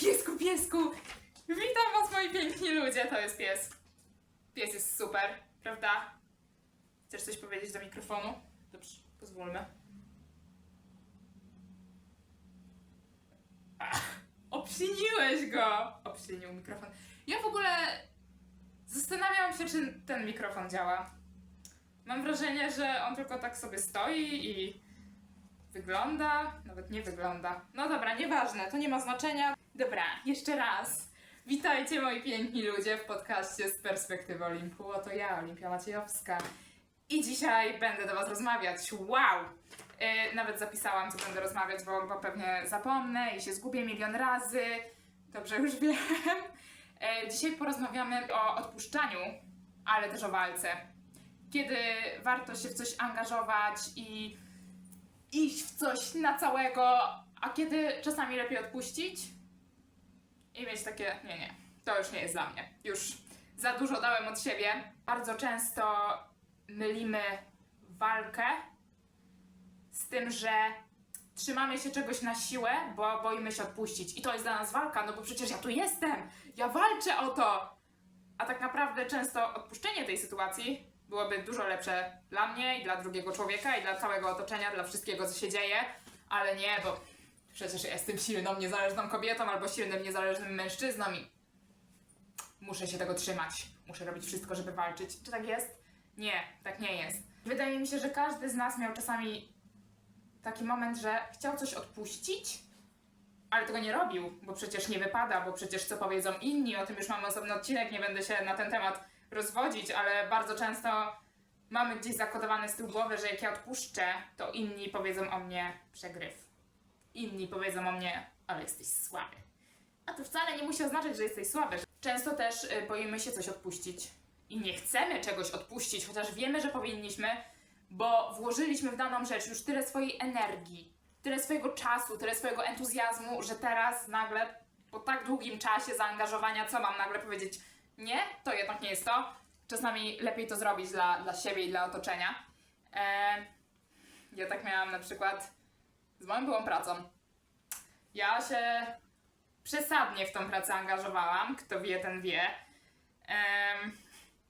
Piesku, piesku! Witam was moi piękni ludzie, to jest pies. Pies jest super, prawda? Chcesz coś powiedzieć do mikrofonu? Dobrze, pozwólmy. Ach, obsiniłeś go! Obsinił mikrofon. Ja w ogóle zastanawiałam się, czy ten mikrofon działa. Mam wrażenie, że on tylko tak sobie stoi i wygląda, nawet nie wygląda. No dobra, nieważne, to nie ma znaczenia. Dobra, jeszcze raz. Witajcie moi piękni ludzie w podcaście z perspektywy Olimpu. Oto ja, Olimpia Maciejowska. I dzisiaj będę do Was rozmawiać. Wow! Yy, nawet zapisałam, co będę rozmawiać, bo, bo pewnie zapomnę i się zgubię milion razy. Dobrze, już wiem. Yy, dzisiaj porozmawiamy o odpuszczaniu, ale też o walce. Kiedy warto się w coś angażować i iść w coś na całego, a kiedy czasami lepiej odpuścić i mieć takie, nie, nie, to już nie jest dla mnie. Już za dużo dałem od siebie. Bardzo często mylimy walkę z tym, że trzymamy się czegoś na siłę, bo boimy się odpuścić. I to jest dla nas walka, no bo przecież ja tu jestem, ja walczę o to. A tak naprawdę często odpuszczenie tej sytuacji byłoby dużo lepsze dla mnie i dla drugiego człowieka i dla całego otoczenia, dla wszystkiego, co się dzieje, ale nie, bo przecież jestem silną, niezależną kobietą albo silnym, niezależnym mężczyzną i muszę się tego trzymać. Muszę robić wszystko, żeby walczyć. Czy tak jest? Nie, tak nie jest. Wydaje mi się, że każdy z nas miał czasami taki moment, że chciał coś odpuścić, ale tego nie robił, bo przecież nie wypada, bo przecież co powiedzą inni, o tym już mamy osobny odcinek, nie będę się na ten temat rozwodzić, ale bardzo często mamy gdzieś zakodowany z tyłu głowy, że jak ja odpuszczę, to inni powiedzą o mnie przegryw. Inni powiedzą o mnie, ale jesteś słaby. A to wcale nie musi oznaczać, że jesteś słaby. Często też y, boimy się coś odpuścić i nie chcemy czegoś odpuścić, chociaż wiemy, że powinniśmy, bo włożyliśmy w daną rzecz już tyle swojej energii, tyle swojego czasu, tyle swojego entuzjazmu, że teraz nagle po tak długim czasie zaangażowania, co mam nagle powiedzieć? Nie, to jednak nie jest to. Czasami lepiej to zrobić dla, dla siebie i dla otoczenia. E, ja tak miałam na przykład z moją byłą pracą. Ja się przesadnie w tą pracę angażowałam, kto wie, ten wie. Em,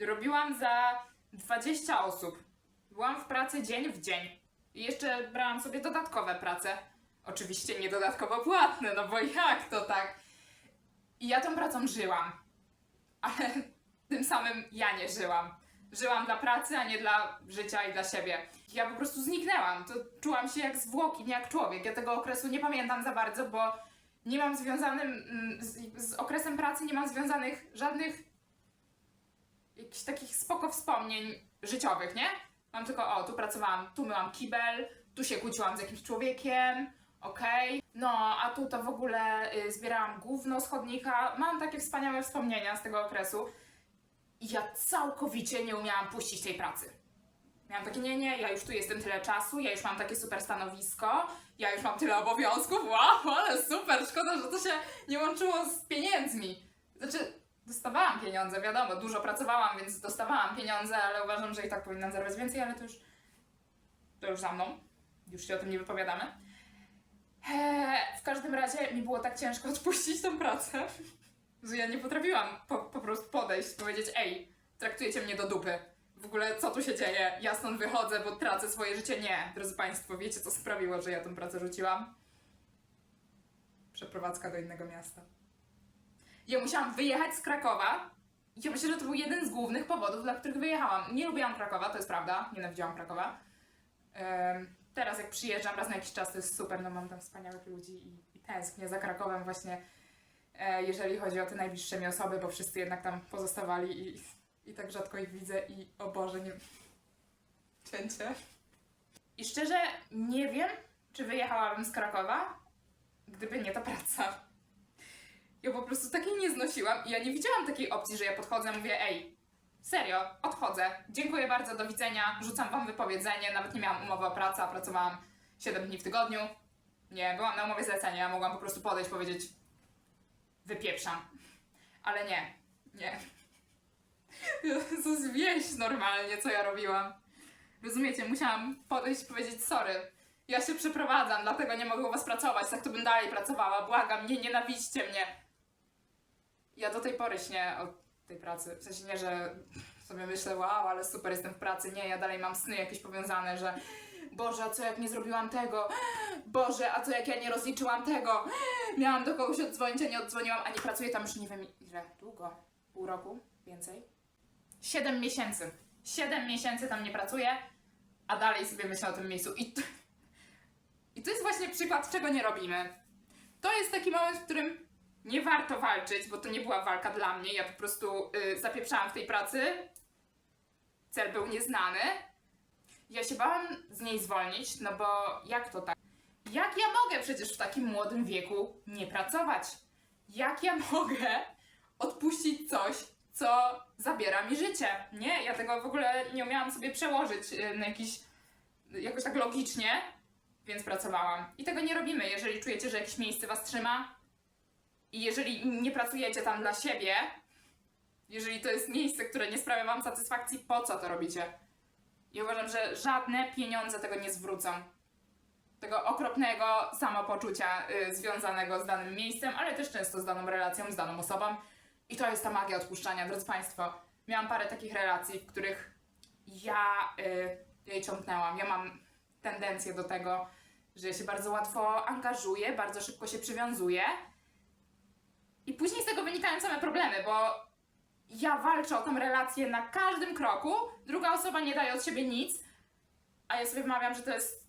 robiłam za 20 osób. Byłam w pracy dzień w dzień. I jeszcze brałam sobie dodatkowe prace. Oczywiście nie dodatkowo płatne, no bo jak to tak? I ja tą pracą żyłam. Ale tym samym ja nie żyłam. Żyłam dla pracy, a nie dla życia i dla siebie. Ja po prostu zniknęłam. To czułam się jak zwłoki, nie jak człowiek. Ja tego okresu nie pamiętam za bardzo, bo nie mam związanym mm, z, z okresem pracy, nie mam związanych żadnych jakichś takich spoko wspomnień życiowych, nie? Mam tylko, o, tu pracowałam, tu myłam kibel, tu się kłóciłam z jakimś człowiekiem, okej. No, a tu to w ogóle y, zbierałam gówno z chodnika. Mam takie wspaniałe wspomnienia z tego okresu. I ja całkowicie nie umiałam puścić tej pracy. Miałam takie, nie, nie, ja już tu jestem tyle czasu, ja już mam takie super stanowisko, ja już mam tyle obowiązków, wow, ale super, szkoda, że to się nie łączyło z pieniędzmi. Znaczy, dostawałam pieniądze, wiadomo, dużo pracowałam, więc dostawałam pieniądze, ale uważam, że i tak powinnam zarabiać więcej, ale to już, to już za mną, już się o tym nie wypowiadamy. Eee, w każdym razie mi było tak ciężko odpuścić tą pracę, że ja nie potrafiłam po, po prostu podejść, powiedzieć, ej, traktujecie mnie do dupy. W ogóle co tu się dzieje? Ja stąd wychodzę, bo tracę swoje życie. Nie, drodzy Państwo, wiecie co sprawiło, że ja tę pracę rzuciłam? Przeprowadzka do innego miasta. Ja musiałam wyjechać z Krakowa. i Ja myślę, że to był jeden z głównych powodów, dla których wyjechałam. Nie lubiłam Krakowa, to jest prawda, nienawidziłam Krakowa. Em, teraz jak przyjeżdżam raz na jakiś czas, to jest super, no mam tam wspaniałych ludzi i, i tęsknię za Krakowem właśnie, jeżeli chodzi o te najbliższe mi osoby, bo wszyscy jednak tam pozostawali i, i tak rzadko ich widzę i o Boże, nie... Cięcie. I szczerze nie wiem, czy wyjechałabym z Krakowa, gdyby nie ta praca. Ja po prostu takiej nie znosiłam i ja nie widziałam takiej opcji, że ja podchodzę mówię, ej, serio, odchodzę, dziękuję bardzo, do widzenia, rzucam wam wypowiedzenie, nawet nie miałam umowy o pracę, a pracowałam 7 dni w tygodniu. Nie, byłam na umowie zlecenia, ja mogłam po prostu podejść, powiedzieć, wypieprzam. Ale nie, nie. Jezus, wieś normalnie, co ja robiłam. Rozumiecie, musiałam podejść i powiedzieć sorry. Ja się przeprowadzam, dlatego nie mogę u was pracować, tak to bym dalej pracowała. Błagam, nie nienawidźcie mnie. Ja do tej pory śnię o tej pracy. W sensie nie, że sobie myślę, wow, ale super jestem w pracy. Nie, ja dalej mam sny jakieś powiązane, że Boże, a co jak nie zrobiłam tego? Boże, a co jak ja nie rozliczyłam tego? Miałam do kogoś oddzwonić, a nie oddzwoniłam, a nie pracuję tam już nie wiem ile. Długo? Pół roku? Więcej? Siedem miesięcy. Siedem miesięcy tam nie pracuję, a dalej sobie myślę o tym miejscu. I, t- I to jest właśnie przykład, czego nie robimy. To jest taki moment, w którym nie warto walczyć, bo to nie była walka dla mnie. Ja po prostu y, zapieprzałam w tej pracy. Cel był nieznany. Ja się bałam z niej zwolnić, no bo jak to tak? Jak ja mogę przecież w takim młodym wieku nie pracować? Jak ja mogę odpuścić coś, co zabiera mi życie? Nie, ja tego w ogóle nie umiałam sobie przełożyć y, na jakiś, jakoś tak logicznie, więc pracowałam. I tego nie robimy, jeżeli czujecie, że jakieś miejsce was trzyma i jeżeli nie pracujecie tam dla siebie, jeżeli to jest miejsce, które nie sprawia wam satysfakcji, po co to robicie? I uważam, że żadne pieniądze tego nie zwrócą. Tego okropnego samopoczucia y, związanego z danym miejscem, ale też często z daną relacją, z daną osobą. I to jest ta magia odpuszczania, drodzy Państwo. Miałam parę takich relacji, w których ja y, jej ciągnęłam. Ja mam tendencję do tego, że się bardzo łatwo angażuję, bardzo szybko się przywiązuję. I później z tego wynikają same problemy, bo ja walczę o tą relację na każdym kroku, druga osoba nie daje od siebie nic, a ja sobie wmawiam, że to jest.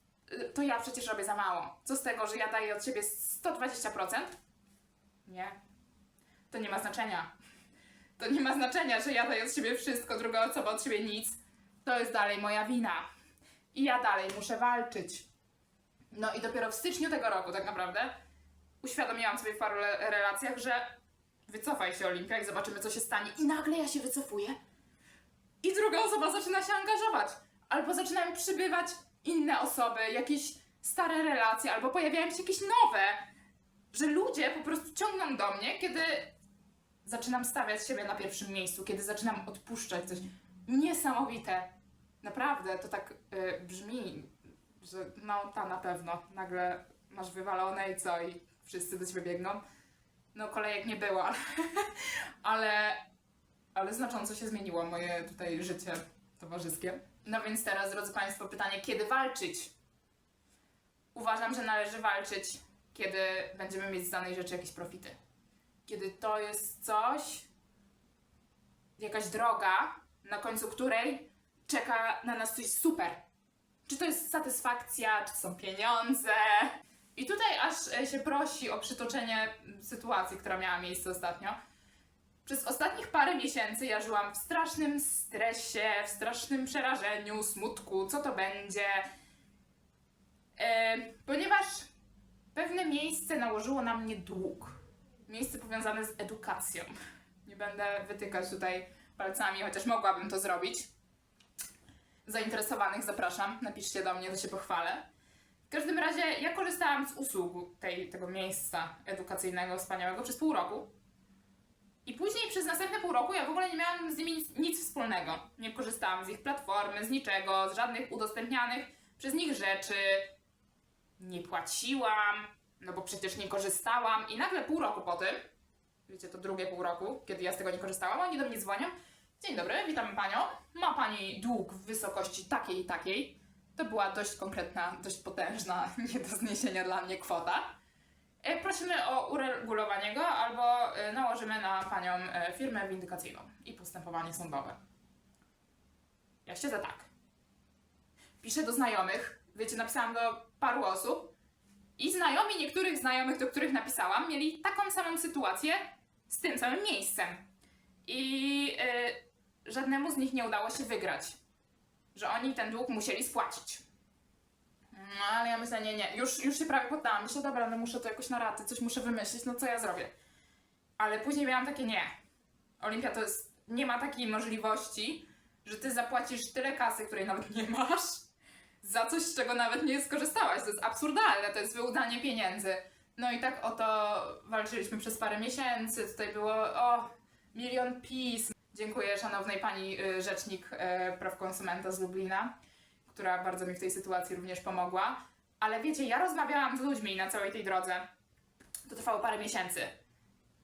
To ja przecież robię za mało. Co z tego, że ja daję od siebie 120%? Nie. To nie ma znaczenia. To nie ma znaczenia, że ja daję od siebie wszystko, druga osoba od siebie nic. To jest dalej moja wina. I ja dalej muszę walczyć. No i dopiero w styczniu tego roku, tak naprawdę, uświadomiłam sobie w paru relacjach, że wycofaj się Olimpia i zobaczymy, co się stanie. I nagle ja się wycofuję. I druga osoba zaczyna się angażować. Albo zaczynają przybywać inne osoby, jakieś stare relacje, albo pojawiają się jakieś nowe. Że ludzie po prostu ciągną do mnie, kiedy zaczynam stawiać siebie na pierwszym miejscu, kiedy zaczynam odpuszczać coś. Niesamowite. Naprawdę, to tak y, brzmi, że no ta na pewno. Nagle masz wywalone i co? I wszyscy do ciebie biegną. No kolejek nie było, ale, ale, ale znacząco się zmieniło moje tutaj życie towarzyskie. No więc teraz, drodzy Państwo, pytanie, kiedy walczyć? Uważam, że należy walczyć, kiedy będziemy mieć z danej rzeczy jakieś profity. Kiedy to jest coś, jakaś droga, na końcu której czeka na nas coś super. Czy to jest satysfakcja, czy to są pieniądze, i tutaj aż e, się prosi o przytoczenie sytuacji, która miała miejsce ostatnio. Przez ostatnich parę miesięcy ja żyłam w strasznym stresie, w strasznym przerażeniu, smutku, co to będzie. E, ponieważ pewne miejsce nałożyło na mnie dług. Miejsce powiązane z edukacją. Nie będę wytykać tutaj palcami, chociaż mogłabym to zrobić. Zainteresowanych zapraszam, napiszcie do mnie, to się pochwalę. W każdym razie ja korzystałam z usług tej, tego miejsca edukacyjnego wspaniałego przez pół roku. I później przez następne pół roku ja w ogóle nie miałam z nimi nic, nic wspólnego. Nie korzystałam z ich platformy, z niczego, z żadnych udostępnianych przez nich rzeczy. Nie płaciłam, no bo przecież nie korzystałam. I nagle pół roku po tym, wiecie, to drugie pół roku, kiedy ja z tego nie korzystałam, oni do mnie dzwonią. Dzień dobry, witamy panią. Ma pani dług w wysokości takiej i takiej. To była dość konkretna, dość potężna, nie do zniesienia dla mnie kwota. E, Prosimy o uregulowanie go albo e, nałożymy na panią e, firmę windykacyjną i postępowanie sądowe. Ja siedzę tak. Piszę do znajomych, wiecie, napisałam do paru osób i znajomi niektórych znajomych, do których napisałam, mieli taką samą sytuację z tym samym miejscem. I e, żadnemu z nich nie udało się wygrać że oni ten dług musieli spłacić. No ale ja myślę, nie, nie, już, już się prawie poddałam. Myślę, dobra, no muszę to jakoś na raty, coś muszę wymyślić, no co ja zrobię. Ale później miałam takie, nie. Olimpia to jest, nie ma takiej możliwości, że ty zapłacisz tyle kasy, której nawet nie masz, za coś, z czego nawet nie skorzystałaś. To jest absurdalne, to jest wyłudanie pieniędzy. No i tak oto walczyliśmy przez parę miesięcy. Tutaj było, o, milion pism. Dziękuję szanownej pani y, rzecznik y, praw konsumenta z Lublina, która bardzo mi w tej sytuacji również pomogła. Ale wiecie, ja rozmawiałam z ludźmi na całej tej drodze. To trwało parę miesięcy.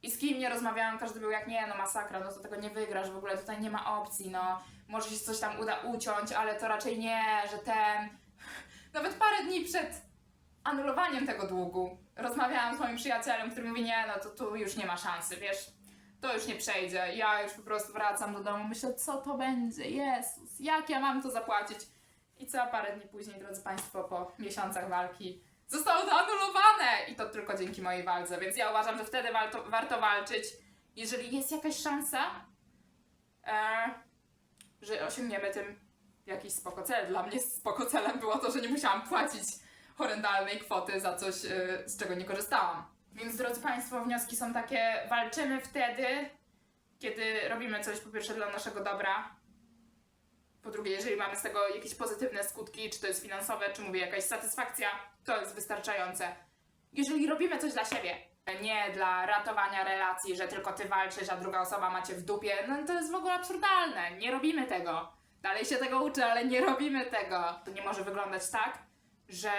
I z kim nie rozmawiałam, każdy był jak nie, no masakra, no to tego nie wygrasz, w ogóle tutaj nie ma opcji, no może się coś tam uda uciąć, ale to raczej nie, że ten. Nawet parę dni przed anulowaniem tego długu rozmawiałam z moim przyjacielem, który mówi, nie, no to tu już nie ma szansy, wiesz, to już nie przejdzie. Ja już po prostu wracam do domu, myślę, co to będzie, Jezus, jak ja mam to zapłacić? I co parę dni później, drodzy Państwo, po miesiącach walki, zostało to anulowane! I to tylko dzięki mojej walce, więc ja uważam, że wtedy warto, warto walczyć. Jeżeli jest jakaś szansa, e, że osiągniemy tym jakiś spoko cel. Dla mnie spoko celem było to, że nie musiałam płacić horrendalnej kwoty za coś, e, z czego nie korzystałam. Więc drodzy Państwo, wnioski są takie, walczymy wtedy, kiedy robimy coś po pierwsze dla naszego dobra, po drugie, jeżeli mamy z tego jakieś pozytywne skutki, czy to jest finansowe, czy mówię jakaś satysfakcja, to jest wystarczające. Jeżeli robimy coś dla siebie, nie dla ratowania relacji, że tylko ty walczysz, a druga osoba macie w dupie, no to jest w ogóle absurdalne. Nie robimy tego. Dalej się tego uczę, ale nie robimy tego. To nie może wyglądać tak, że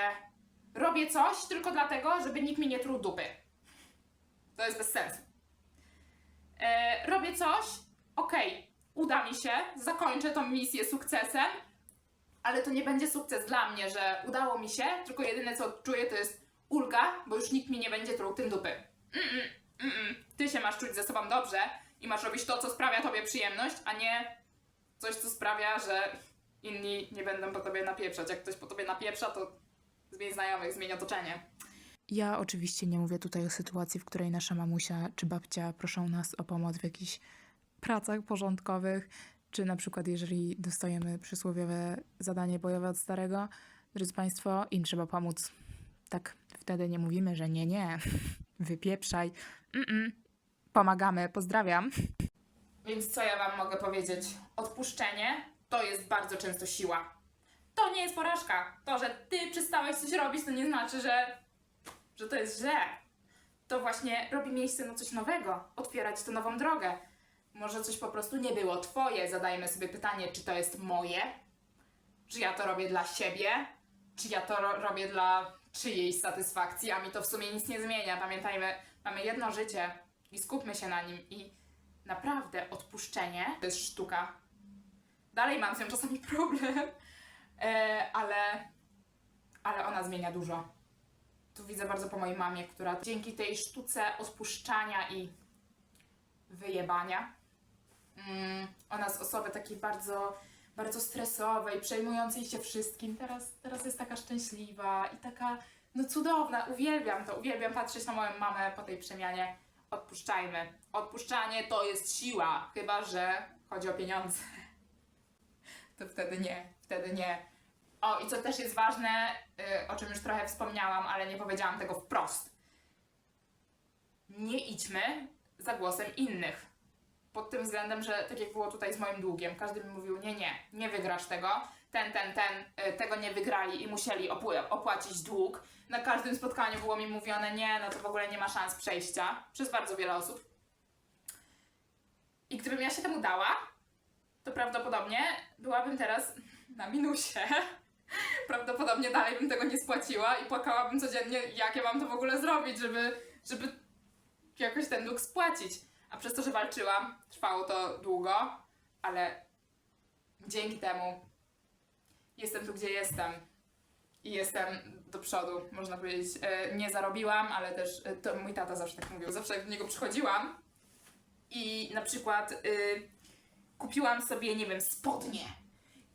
robię coś tylko dlatego, żeby nikt mi nie truł dupy. To jest bez sensu. E, robię coś, okej, uda mi się, zakończę tą misję sukcesem, ale to nie będzie sukces dla mnie, że udało mi się, tylko jedyne co odczuję to jest ulga, bo już nikt mi nie będzie truł tym dupy. Mm-mm, mm-mm. Ty się masz czuć ze sobą dobrze i masz robić to, co sprawia tobie przyjemność, a nie coś, co sprawia, że inni nie będą po tobie napieprzać. Jak ktoś po tobie napieprza, to zmień znajomych, zmień otoczenie. Ja oczywiście nie mówię tutaj o sytuacji, w której nasza mamusia czy babcia proszą nas o pomoc w jakichś pracach porządkowych, czy na przykład jeżeli dostajemy przysłowiowe zadanie bojowe od starego, drodzy Państwo, im trzeba pomóc. Tak, wtedy nie mówimy, że nie, nie, wypieprzaj, Mm-mm. pomagamy, pozdrawiam. Więc co ja wam mogę powiedzieć? Odpuszczenie to jest bardzo często siła. To nie jest porażka. To, że ty przestałeś coś robić, to nie znaczy, że, że to jest źle. To właśnie robi miejsce na coś nowego, otwierać tę nową drogę. Może coś po prostu nie było twoje. Zadajmy sobie pytanie, czy to jest moje? Czy ja to robię dla siebie? Czy ja to ro- robię dla czyjejś satysfakcji? A mi to w sumie nic nie zmienia. Pamiętajmy, mamy jedno życie i skupmy się na nim. I naprawdę odpuszczenie to jest sztuka. Dalej mam z nią czasami problem, e, ale, ale ona zmienia dużo. Tu widzę bardzo po mojej mamie, która dzięki tej sztuce odpuszczania i wyjebania, mm, ona z osoby takiej bardzo, bardzo stresowej, przejmującej się wszystkim, teraz, teraz jest taka szczęśliwa i taka no cudowna. Uwielbiam to, uwielbiam patrzeć na moją mamę po tej przemianie odpuszczajmy. Odpuszczanie to jest siła, chyba że chodzi o pieniądze. To wtedy nie, wtedy nie. O, i co też jest ważne, y, o czym już trochę wspomniałam, ale nie powiedziałam tego wprost. Nie idźmy za głosem innych. Pod tym względem, że tak jak było tutaj z moim długiem, każdy mi mówił: Nie, nie, nie wygrasz tego. Ten, ten, ten, y, tego nie wygrali i musieli opł- opłacić dług. Na każdym spotkaniu było mi mówione: Nie, no to w ogóle nie ma szans przejścia. Przez bardzo wiele osób. I gdybym ja się temu dała, to prawdopodobnie byłabym teraz na minusie. Prawdopodobnie dalej bym tego nie spłaciła i płakałabym codziennie, jak ja mam to w ogóle zrobić, żeby, żeby jakoś ten dług spłacić. A przez to, że walczyłam, trwało to długo, ale dzięki temu jestem tu, gdzie jestem. I jestem do przodu, można powiedzieć. E, Nie zarobiłam, ale też e, to mój tata zawsze tak mówił. Zawsze jak do niego przychodziłam i na przykład y, kupiłam sobie, nie wiem, spodnie.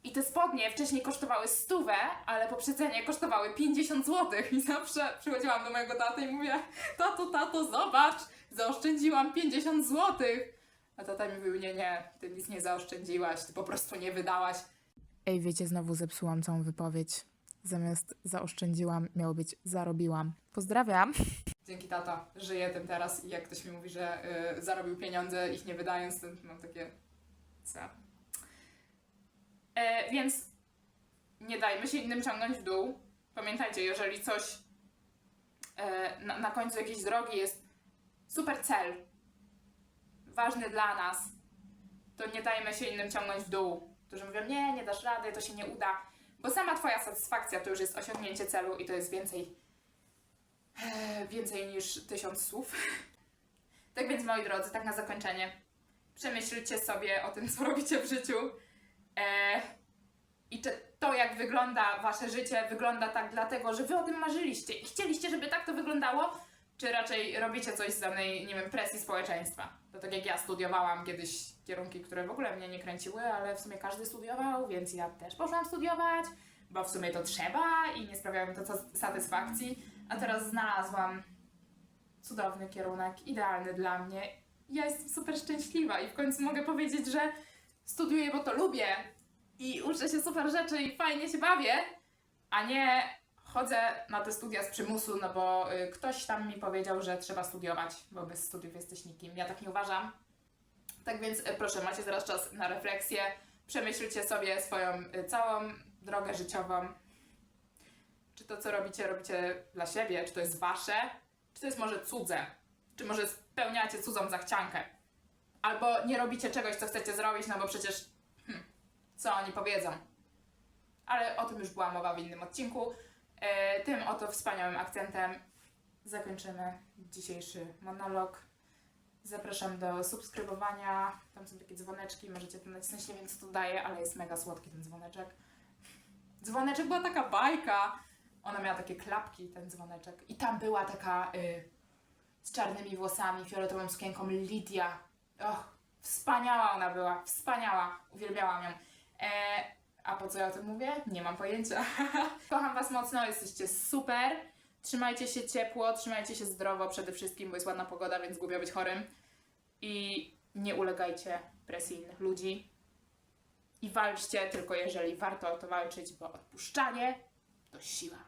I te spodnie wcześniej kosztowały stówę, ale po przecenie kosztowały 50 zł. I zawsze przychodziłam do mojego taty i mówię, tato, tato, zobacz, zaoszczędziłam 50 zł. A tata mi mówił, nie, nie, ty nic nie zaoszczędziłaś, ty po prostu nie wydałaś. Ej, wiecie, znowu zepsułam całą wypowiedź. Zamiast zaoszczędziłam, miało być zarobiłam. Pozdrawiam. Dzięki tato, żyję tym teraz i jak ktoś mi mówi, że y, zarobił pieniądze, ich nie wydając, to mam takie... Co? E, więc nie dajmy się innym ciągnąć w dół. Pamiętajcie, jeżeli coś e, na, końcu jakiejś drogi jest super cel, ważny dla nas, to nie dajmy się innym ciągnąć w dół. Którzy mówią, nie, nie dasz rady, to się nie uda. bo sama twoja satysfakcja to już jest osiągnięcie celu i to jest więcej, e, więcej niż tysiąc słów. tak więc, moi drodzy, tak na zakończenie, przemyślcie sobie o tym, co robicie w życiu i czy to, jak wygląda wasze życie, wygląda tak dlatego, że wy o tym marzyliście i chcieliście, żeby tak to wyglądało, czy raczej robicie coś z danej, nie wiem, presji społeczeństwa. To tak jak ja studiowałam kiedyś kierunki, które w ogóle mnie nie kręciły, ale w sumie każdy studiował, więc ja też poszłam studiować, bo w sumie to trzeba i nie sprawiało to satysfakcji. A teraz znalazłam cudowny kierunek, idealny dla mnie. Ja jestem super szczęśliwa i w końcu mogę powiedzieć, że studiuję, bo to lubię i uczę się super rzeczy i fajnie się bawię, a nie chodzę na te studia z przymusu, no bo y, ktoś tam mi powiedział, że trzeba studiować, bo bez studiów jesteś nikim. Ja tak nie uważam. Tak więc y, proszę, macie teraz czas na refleksję. Przemyślcie sobie swoją y, całą drogę życiową. Czy to, co robicie, robicie dla siebie, czy to jest wasze, czy to jest może cudze, czy może spełniacie cudzą zachciankę. Albo nie robicie czegoś, co chcecie zrobić, no bo przecież hmm, co oni powiedzą. Ale o tym już była mowa w innym odcinku. E, tym oto wspaniałym akcentem zakończymy dzisiejszy monolog. Zapraszam do subskrybowania. Tam są takie dzwoneczki, możecie tam nacisnąć. Nie wiem, co to daje, ale jest mega słodki ten dzwoneczek. Dzwoneczek była taka bajka. Ona miała takie klapki, ten dzwoneczek. I tam była taka y, z czarnymi włosami, fioletową sukienką Lidia. Och, wspaniała ona była, wspaniała. Uwielbiałam ją. E, a po co ja o tym mówię? Nie mam pojęcia. Kocham Was mocno, jesteście super. Trzymajcie się ciepło, trzymajcie się zdrowo przede wszystkim, bo jest ładna pogoda, więc głupio być chorym. I nie ulegajcie presji innych ludzi. I walczcie tylko jeżeli warto o to walczyć, bo odpuszczanie to siła.